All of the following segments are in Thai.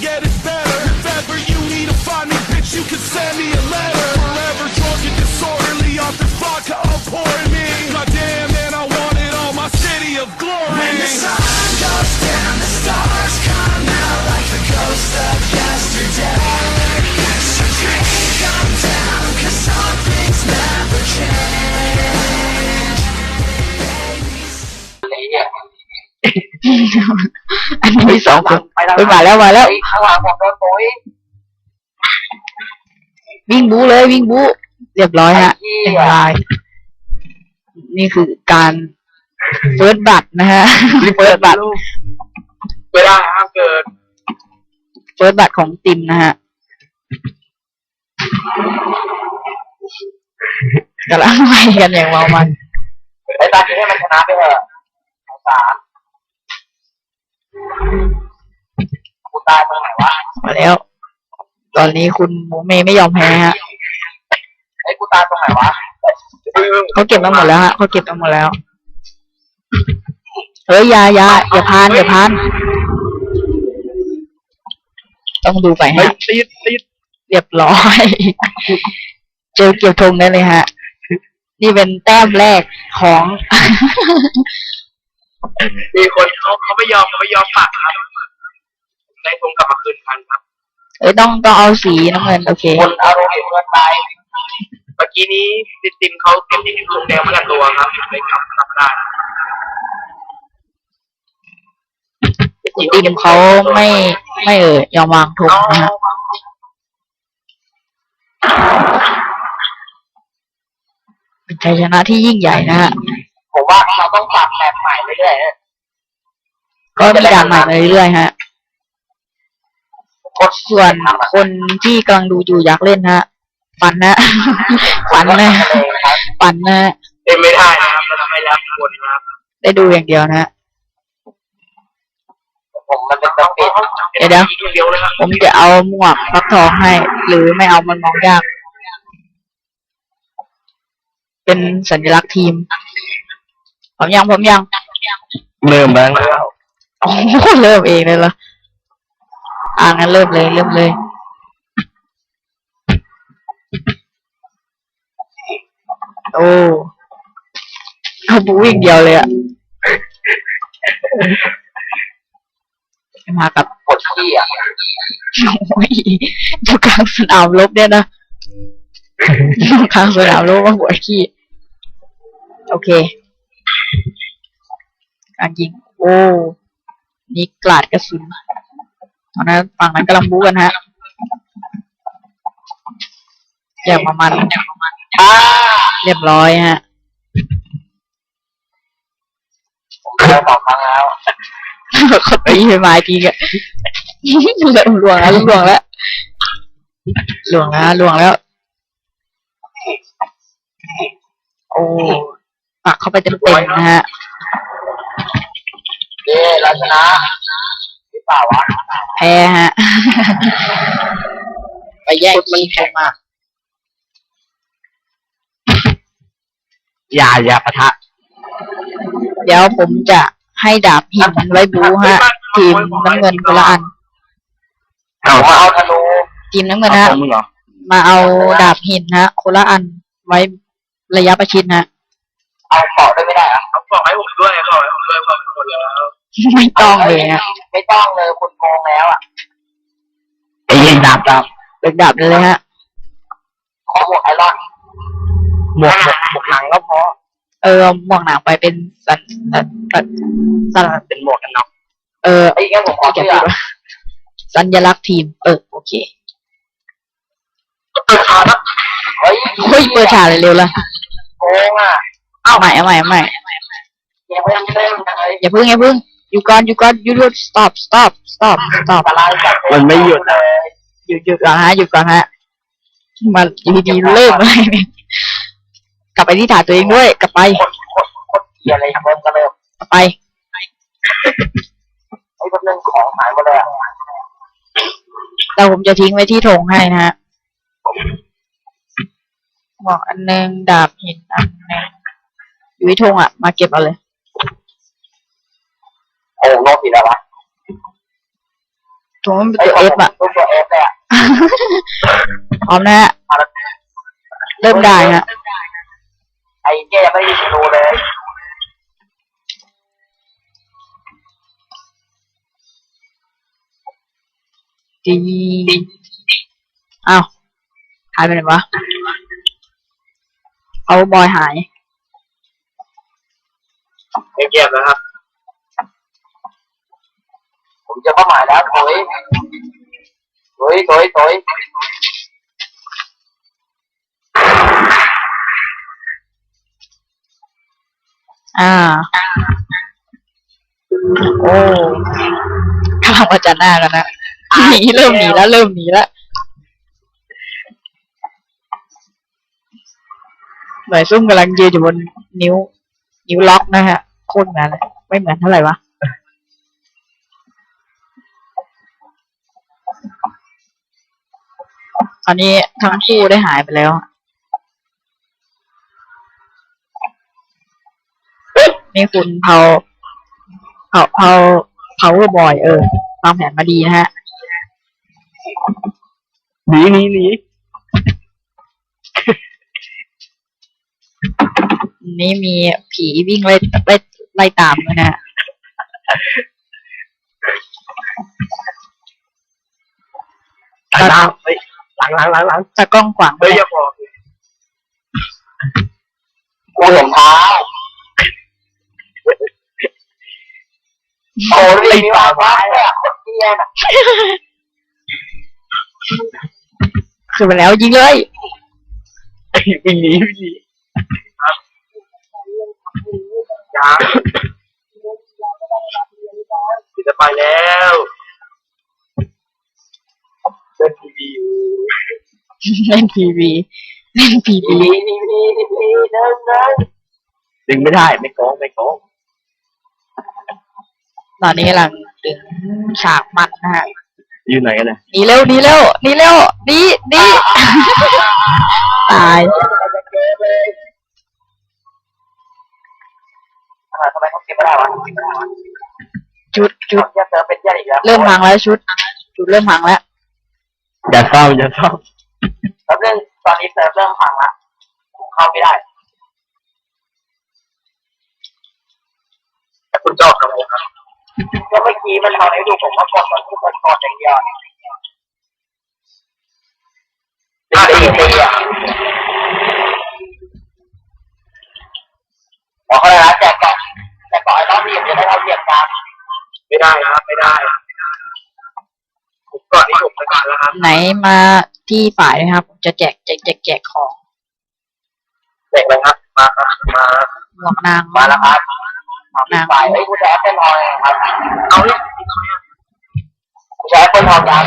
get it better. If ever you need to find me, bitch, you can send me a letter. Forever drunk and disorderly off this vodka outpouring me. Goddamn, man, I want it all. My city of glory. When the sun goes down, the stars come out like the ghost of yesterday. อันนี้มีสองคนเฮ้ยมาแล้วมาแล้วเฮ้ยข้างหลังผมโดนปุ๋ยวิ่งบูเลยวิ่งบูเรียบร้อยฮะไอ้เหี้เอ็ยนไลน์นี่คือการเฟิร์สบัตรนะฮะเฟิร์สบัตรเวลาห้ามเกิดเฟิร์สบัตรของติมนะฮะกำลังไปกันอย่างเมามันไอ้ตาที่ให้มันชนะไปเถอะสงสาร กูตายตรงไหนวะมาแล้ว ตอนนี้คุณหมูเมย์ไม่ยอมแพ้ฮะไอ้กูตายตรงไหนวะเขาเก็บมาหมดแล้วฮะเขาเก็บมาหมดแล้ว เฮ้ยอยาอยาอย่าพานอย่าพาน ต้องดูไปเฮ้ยฮะ ติดติดเรียบร้อย เจอเกี่ยวธงได้เลยฮะ นี่เป็นแต้มแรกของ มีคนเขาเขาไม่ยอมเขาไม่ยอมปักครับได้ทงกลับมาคืนพันครับเอ้ยต้องต้องเอาสีน้ำเงินโอเคคนอารมณ์เกินไปเมื่อกี้นี้ติดติมเขาเก็บที่ทงแดงมากับตัวครับไม่กลับกลับได้ทีมเขาไม่ไม่เออยอมวางธงนะฮะเป็นชัยชนะที่ยิ่งใหญ่นะฮะ ผมว่าเราต้องปรับแบบใหม่เรื่อยๆนะก็มีด่านใหม่มาเรื่อยๆฮะกดส่วนคนที่กำลังดูอยู่อยากเล่นฮะฝันนะฝันนะฝันนะเล่นไม่ได้นะครับเราทำให้รับคนนะครับได้ดูอย่างเดียวนะฮะผมมันเป็นต้องปิดเดี๋ยวเดี๋ยวเดียวเลยครับผมจะเอาหมวกฟักทองให้ หรือไม่เอามันมองยาก เป็นสัญลักษณ์ทีม ผมยังผมยังเริ่มแล้วโอ้โหเริ่มเองเลยเหรออ่างั้นเริ่มเลยเริ่มเลยโอ้เขาบูวิ่งเดียวเลยอะมากับกดขี้อะโอ้ยอยู่กลางสนามรบเนี่ยนะอยู่กลางสนามรบมาหัวขี้โอเค การยิง โอ้นี่กลาดกระสุนตอนนั้นฝั่งนั้นกำลังบู๊กันฮะอย่างประมาณอ่าเรียบร้อยฮะผมเจอสองครั้งแล้วเขาตีไปมาทีกะเริ่มลวงแล้วเริ่มลวงแล้วลวงแล้วลวงแล้ว โอ้ปักเข้าไปเต็มๆนะฮะ เย้เราชนะหรือเปล่าวะแพ้ฮะ ไปแย่งมันแพ้มาอย่าอย่าปะทะ เดี๋ยวผมจะให้ดาบหินไว้บูฮะ ทีมน้ำเงินคนละอัน เอาเอาธนูทีมน้ำเงินฮะมึงเหรอมาเอาดาบหินฮะคนละอันไว้ระยะประชิดฮะ เอาเกาะด้วยไม่ได้อะเอาเกาะให้ผมด้วยเกาะให้ผมด้วยเกาะให้ผมแล้ว ไม่ต้องเลยฮะไม่ต้องเลยคุณโกงแล้วอะไอ้ยิงดาบดาบเลิกดาบเลยฮะขอหมวกไอรอนหมวกหมวกหมวกหนังก็พอเออหมวกหนังไปเป็นสันสันสันสันเป็นหมวกกันน็อกเออไอ้งั้นผมขอที่แกเสื้อพูดว่าสัญลักษณ์ทีม เออโอเคเปิดขาแล้วเฮ้ยเฮ้ยเปิดฉากเลยเร็วละโกงอะเอาใหม่เอาใหม่เอาใหม่ยังไม่เริ่มเลยอย่าพึ่งอย่าพึ่งอยู่ก่อนอ ยู่ก่อนหยุดหยุด stop stop stop stop อะไรกันมันไม่หยุดเลยหยุดหยุดก่อนฮะหยุดก่อนฮะมาอยู่ดีๆเริ่มอะไรเนี่ยกลับไปที่ฐานตัวเองด้วยกลับไปคนคนคนเกียร์อะไรเริ่มก็เริ่มกลับไปไอ้พวกเรื่องของหายหมดเลยอะแต่ผมจะทิ้งไว้ที่ธงให้นะฮะหมวกอันหนึงดาบหินอันหนึงอยู่ที่ธงอะ มาเก็บเอาเลย โอ้โลกผิดแล้ววะตัวมันเป็นไอ้ตัวเอเอฟฟอะตัวเอฟเนี่ยพร้อมนะฮะเริ่มได้ฮะไอ้เจ๊ยังไม่ได้ดูเลยดีอ้าวหายไปไหนวะเอาบอยหายไม่เก็บนะครับ ผมเจะเข้าหมายแล้วโถยโถยโถยโถยอ่า โอ้กำลังมาจันหน้ากันนะหนีเริ่มหนีแล้ว เริ่มหนีแล้วหมือนซุ่มกำลังยืนอยู่บนนิ้ว นิ้วล็อกนะฮะโคตรเหมือนเลยไม่เหมือนเท่าไหร่วะ อนนี้ทั้งคู่ได้หายไปแล้วนี่คุณเผาเผาเผาเผาบอยเออวางแผนมาดีนะฮะหนีหนีหนีนี่มีผีวิ่งไล่ไล่ไล่ตามด้วยนะฮะหลังเฮ้ยหลั งหลังหลังหลังตะกล้องขวางไปเฮ้ยอย่าบอกกูเห็นเท้าโอ้ยมีวางไว้เลยอะคนเตี้ยน่ะคือไปแล้วยิงเลยวิ่งหนีวิ่งหนียังจะไปแล้วเล่นทีวีอยู่ เล่นทีวีเล่นทีทีวีวีทีวีทีวีเดินเดินดึงไม่ได้ไม่โกงไม่โกงตอนนี้กำลังถึงฉากมันนะฮะอยู่ไหนกันนะหนีเร็วหนีเร็วหนีเร็วหนีหนีตายทำไมเขาเก็บไม่ได้วะชุดชุดจะเจอเป็นยันอีกแล้วเริ่มพังแล้วชุดชุดเริ่มพังแล้วอย่าเศร้าอย่าเศร้า แล้วเรื่องตอนนี้เซิร์ฟเริ่มพังละเข้าไม่ได้แต่คุณจอบทำไมครับก็เมื่อกี้มันทำให้ดูผมว่ากดมันคือกดกดอย่างเดียวน่าดีดีอะบอกเขาเลยนะแจกก่อนแต่ก่อนต้องเรียบจะได้เราเรียบกันไม่ได้นะครับไม่ได้ผมก่อนที่ผมไปก่อนแล้วครับไหนมา ที่ฝ่ายนะครับ ผมจะแจกแจกแจกแจกของเด็กเลยครับ มาครับมาหมวกนางมาแล้วครับนางไปเฮ้ยกูแชร์เป็นทองครับเอาเลยกูแชร์เป็นทองยัง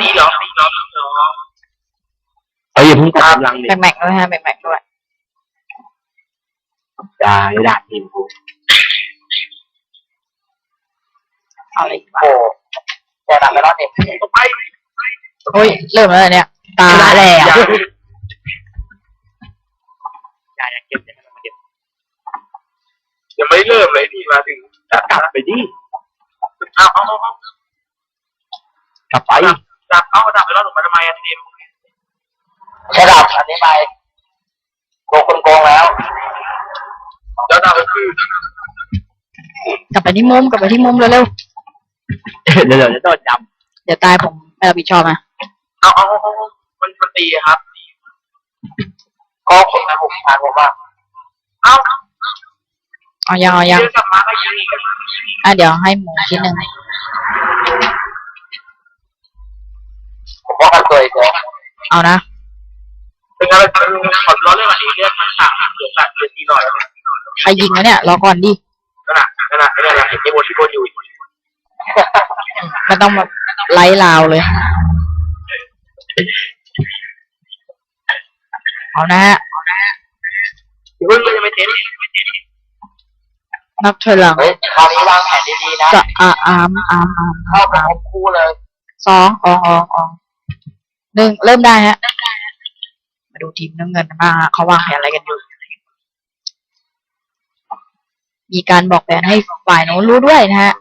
ดีเหรอดีเหรอดีเหรอเฮ้ยอย่าเพิ่งตามลังดิแม็กแม็กด้วยฮะแม็กแม็กด้วยได้ได้ทีมกูเอาเลยดีกว่าโอ้แชร์หนังไปแล้วเนี่ยไป โอ้ยเริ่มแล้วเนี่ย ตายแล้วอย่าอย่าเก็บอย่าเก็บยังไม่เริ่มเลยพี่มาถึงกลับไปดิเอาเอาเอากลับไปดับเอาดับไปแล้วหนูมาทำไมอะทีมใช่ดับอันนี้ไปโกงคนโกงแล้วแล้วดับก็คือกลับไปที่มุมกลับไปที่มุมเร็วเดี๋ยวเดี๋ยวจะโดนจๆเดี๋ยวตายผมไม่รับผิดชอบนะำ เอาเอาเอามันมันตีครับก็ผมนะผมทานผมว่าเอาเอายังเอายังเดี๋ยวกลับมาก็ยิงอีกอะเดี๋ยวให้หมูชิ้นหนึ่งผมว่ากันตัวอีกแล้วเอานะเป็นอะไรขอร้อนเรื่องอันนี้เรื่องมันต่างเหลือแต่เหลือทีหน่อยแล้วใครยิงวะเนี่ยรอก่อนดินั่นแหละนั่นแหละนั่นแหละไอ้โบที่บนอยู่ไม่ต้องมาไล่ลาวเลย เอานะฮะเพิ่งมันจะไม่เต็มนับถอยหลังเฮ้ยคราวนี้วางแผนดีๆนะจะอาอามอามอามเข้าไปครบคู่เลย สองอองอองอองหนึ่งเริ่มได้ฮะ มาดูทีมน้ำเงินกันบ้างฮะเขาวางแผนอะไรกันอยู่ มีการบอกแผนให้ฝ่ายโน้นรู้ด้วยนะฮะ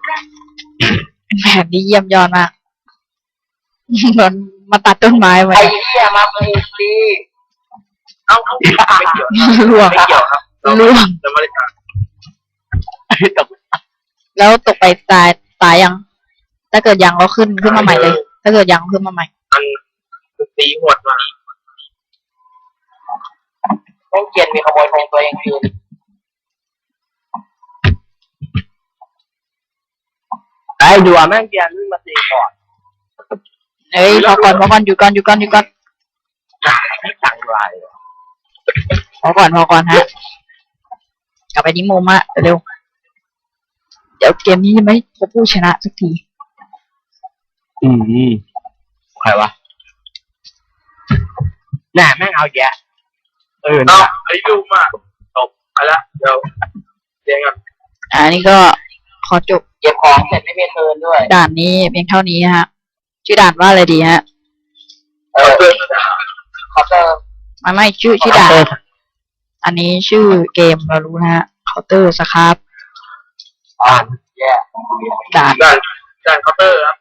เป็นแผนที่เยี่ยมยอดมาก มันมาตัดต้นไม้ไว้ไอ้เหี้ยมาปูดีเอ้าเอ้าไม่เกี่ยวล่วงไม่เกี่ยวครับเราล่วงเราไม่ได้ทำตกแล้วตกไปตายตายยัง ถ้าเกิดยังก็ขึ้นขึ้นมาใหม่เลย ถ้าเกิดยังขึ้นมาใหม่มันตีหวดมาแม่งเกรียนมีขโมยธงตัวเองคืนไอ้ดูอะแม่งเกียร์นี่มาตีก่อน เอ้ยพอก่อนพอก่อนอยู่ก่อนอยู่ก่อนอยู่ก่อนไม่สั่งไรพอก่อนพอก่อนฮะ กลับไปที่มุมอะเร็ว เดี๋ยวเกมนี้จะไม่พบผู้ชนะสักที อืมใครวะน่ะแม่งเอาแยะ เออเอาไอ้ดูมาจบไปละเดี๋ยวเรียงกันอ่านี่ก็ขอจบเก็บของเสร็จไม่มีเทิร์นด้วย ด่านนี้เพียงเท่านี้ฮะ ชื่อด่านว่าอะไรดีฮะเออเออขอเติมไม่ไม่ชื่อชื่อด่านอันนี้ชื่อเกมเรารู้นะฮะเคาน์เตอร์สครับอ่านแย่ด่านด่านด่านเคาน์เตอร์ครับ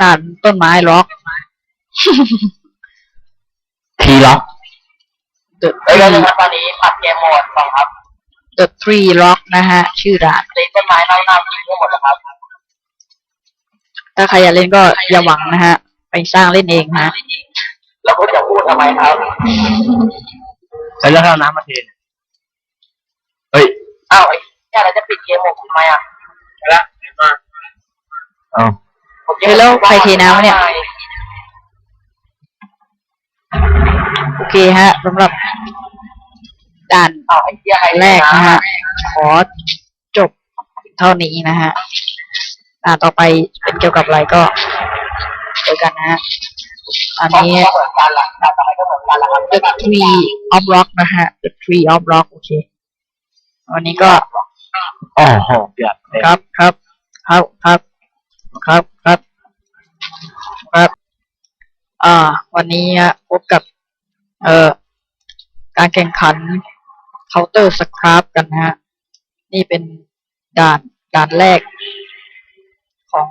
ด่านต้นไม้ล็อกทีล็อก The เอ้ยแล้ว Tree ตอนนี้ผัดเกมโหมดก่อนครับ The Tree Lock นะฮะ ชื่อด่านตีต้นไม้เน่าๆทิ้งทั้งหมดแล้วครับ ถ้าใครอยากเล่นก็อย่าหวังนะฮะ ไปสร้างเล่นเองนะแล้วคุณจะพูดทำไมครับไปแล้วเอาน้ำมาเทนเฮ้ย อ้าวไอ้เนี่ยเราจะปิดเกมโหมดทำไมอะไปละมาเอาผมจะเฮ้ยแล้วใครเทน้ำวะเนี่ย โอเคฮะสำหรับด่านอ้าวไอ้เหี้ยใครแรกนะฮะเทขอจบเท่านี้นะฮะ อ่าต่อไปเป็นเกี่ยวกับอะไรก็เจอกันนะฮะอันน้ำนี้ก็เหมือนกันล่ะแต่ทำไมก็เหมือนกันล่ะครับ The Tree of Rock นะฮะ The Tree of Rock โอเควันนี้ก็โอ้โหเกือบเต็มครับครับครับครับครับครับครับ อ่า วันนี้ฮะพบกับ เอ่อการแข่งขัน Counter Scrap กันนะฮะ นี่เป็นด่านด่านแรก ของ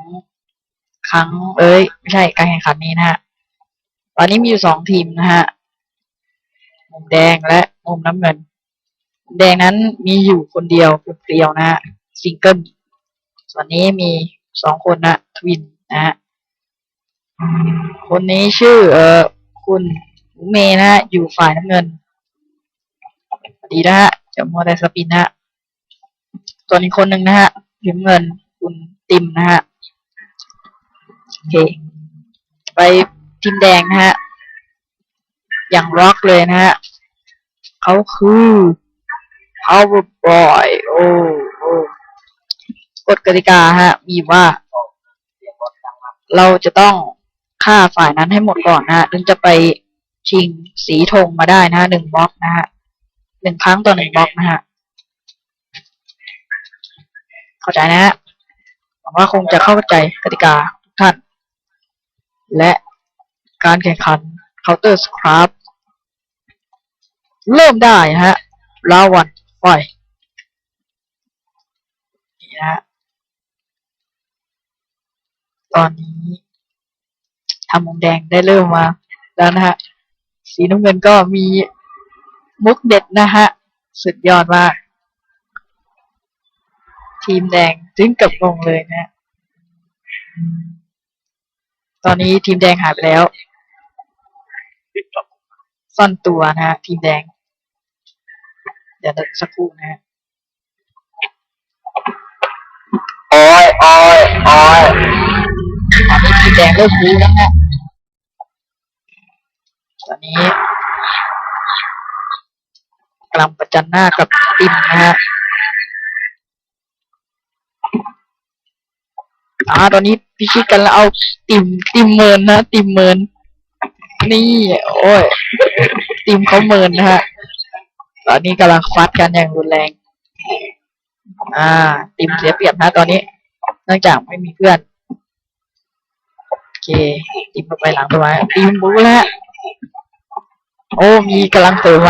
ครั้งเอ้ย ไม่ใช่การแข่งขันนี้นะฮะ ตอนนี้มีอยู่สองทีมนะฮะ มุมแดงและมุมน้ำเงิน มุมแดงนั้นมีอยู่คนเดียวเปรียวๆนะฮะซิงเกิล ส่วนนี้มีสองคนนะทวินนะฮะ คนนี้ชื่อเออคุณมูเมย์นะฮะ อยู่ฝ่ายน้ำเงินดีนะฮะจะมัวแต่สปินนะฮะส่วนอีกคนหนึ่งนะฮะทีมเงินคุณติมนะฮะ อเค ไปทีมแดงนะฮะ อย่างร็อกเลยนะฮะเขาคือ Power Boy โอ้โอ้กฎกติกาฮะ มีว่า เราจะต้องฆ่าฝ่ายนั้นให้หมดก่อนนะฮะถึงจะไปชิงสีธงมาได้นะฮะหนึ่งบล็อกนะฮะหนึ่งครั้งต่อหนึ่งบล็อกนะฮะเข้าใจนะฮะหวังว่าคงจะเข้าใจกติกาทุกท่าน และการแข่งขัน Counter Scrap เริ่มได้ฮะลาวันไฟนี่นะฮะตอนนี้ทำมุมแดงได้เริ่มมาแล้วนะฮะ สีน้ำเงินก็มีมุกเด็ดนะฮะ สุดยอดมาก ทีมแดงถึงกับงงเลยนะฮะ ตอนนี้ทีมแดงหายไปแล้ว ซ่อนตัวนะฮะ ทีมแดง เดี๋ยวสักครู่นะฮะโอ้ยโอ้ยโอ้ยตอนนี้ทีมแดงเริ่มรู้แล้วฮะตอนนี้กำลังประจันหน้ากับติมนะฮะ อ่า ตอนนี้พิชิตกันแล้วเอาติมติมเมินนะติมเมิน นี่ โอ้ยติมเขาเมินนะฮะ ตอนนี้กำลังฟัดกันอย่างรุนแรง อ่า ติมเสียเปรียบนะตอนนี้ เนื่องจากไม่มีเพื่อน โอเค ติมไปหลังตัวไม้ติมบูแล้วโอ้มีกำลังเสริมมา